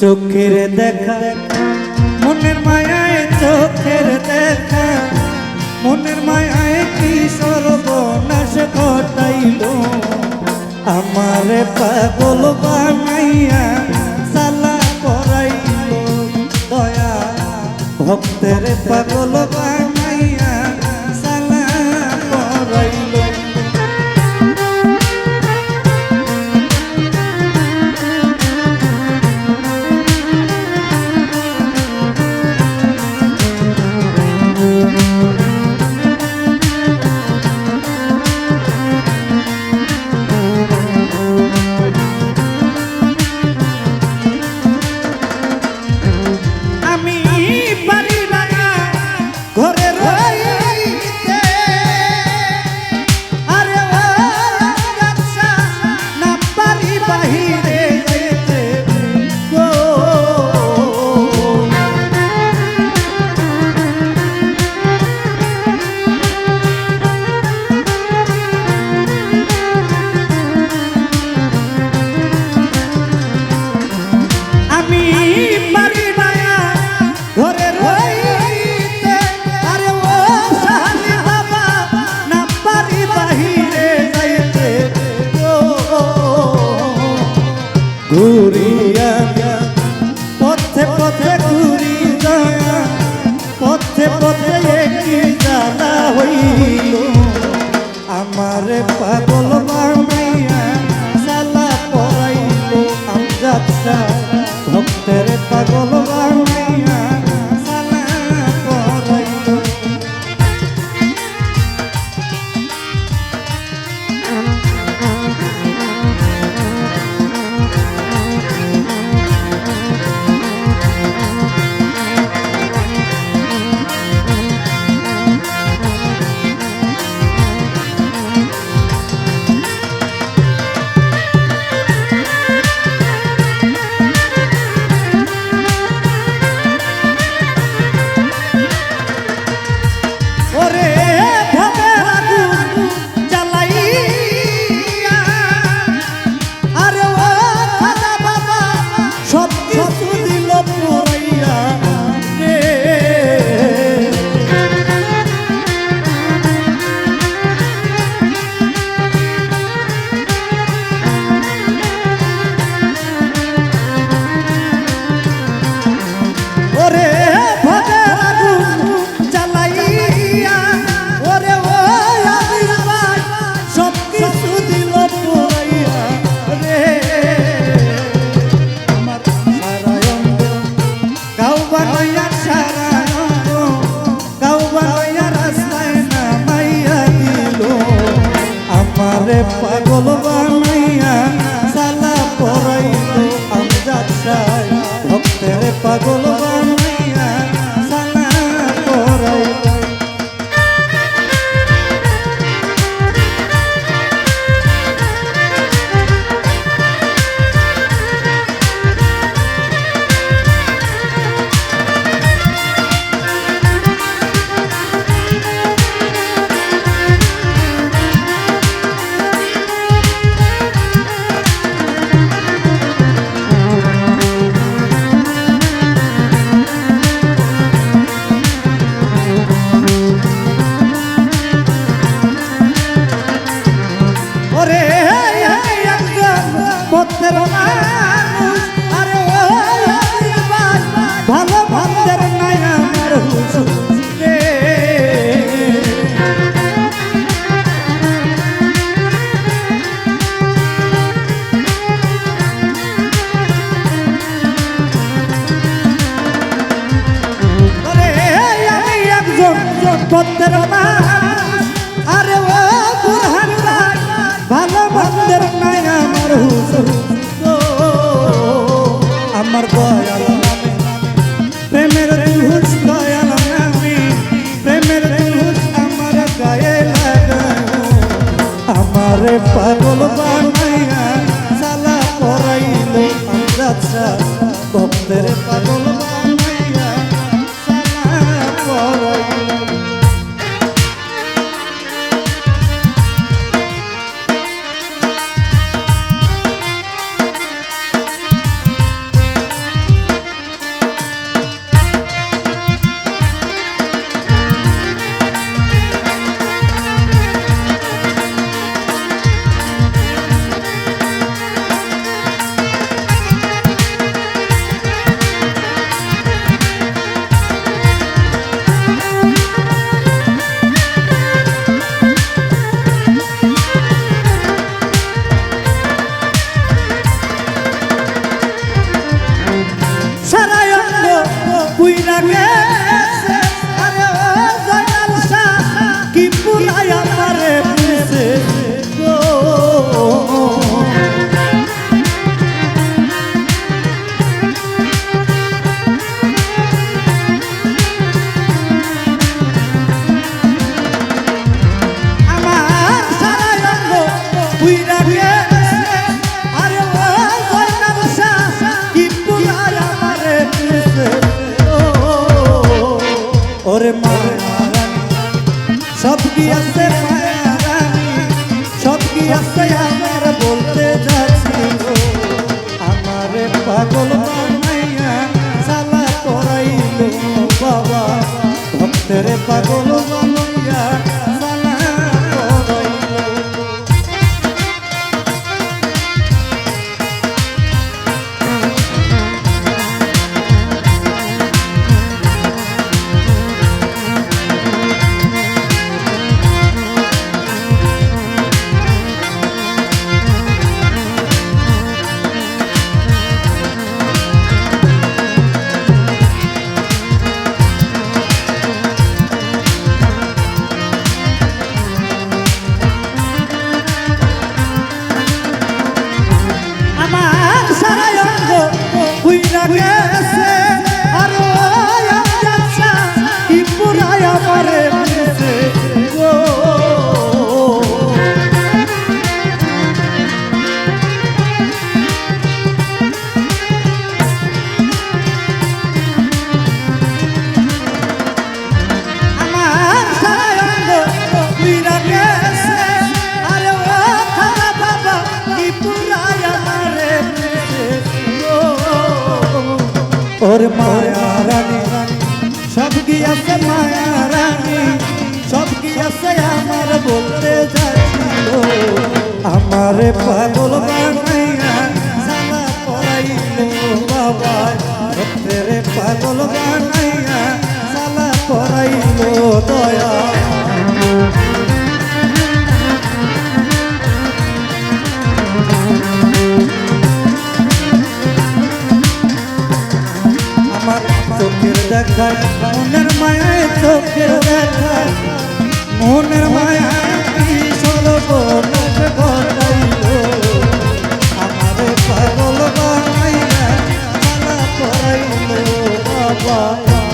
চোখের দেখা, মনের মায়ায় চোখের দেখা, মনের মায়ায় কি সর্বনাশ ঘটাইল? আমার পাগল বানাইয়া সালা করাইল, দয়া ভক্তের পাগল বা পথে একটি জ্বালা হইল। আমার পাগল মামিয়া জ্বালা পড়াইল আমজাদা ভক্তের পাগল পাগল আমারে পাগল বানাইয়া জ্বালা পড়াইল আমরা ভক্তের পাগল cuida que ওরে মা সব গিয়া Yeah. ওর মায়া রানী, সব গিয়াছে মায়া রানী? সব গিয়াছে আমার বলতে যাচ্ছিল আমারে পাগল বানাইয়া সালা পড়াইল বাবা। সত্যেরে পাগল বানাইয়া সালা পড়াইল দয়া। চোখের দেখায় মনের মায়ায় চোখের দেখায় মনের মায়ায় চলো আমারে পাগল বানাইলে মালা বাবা।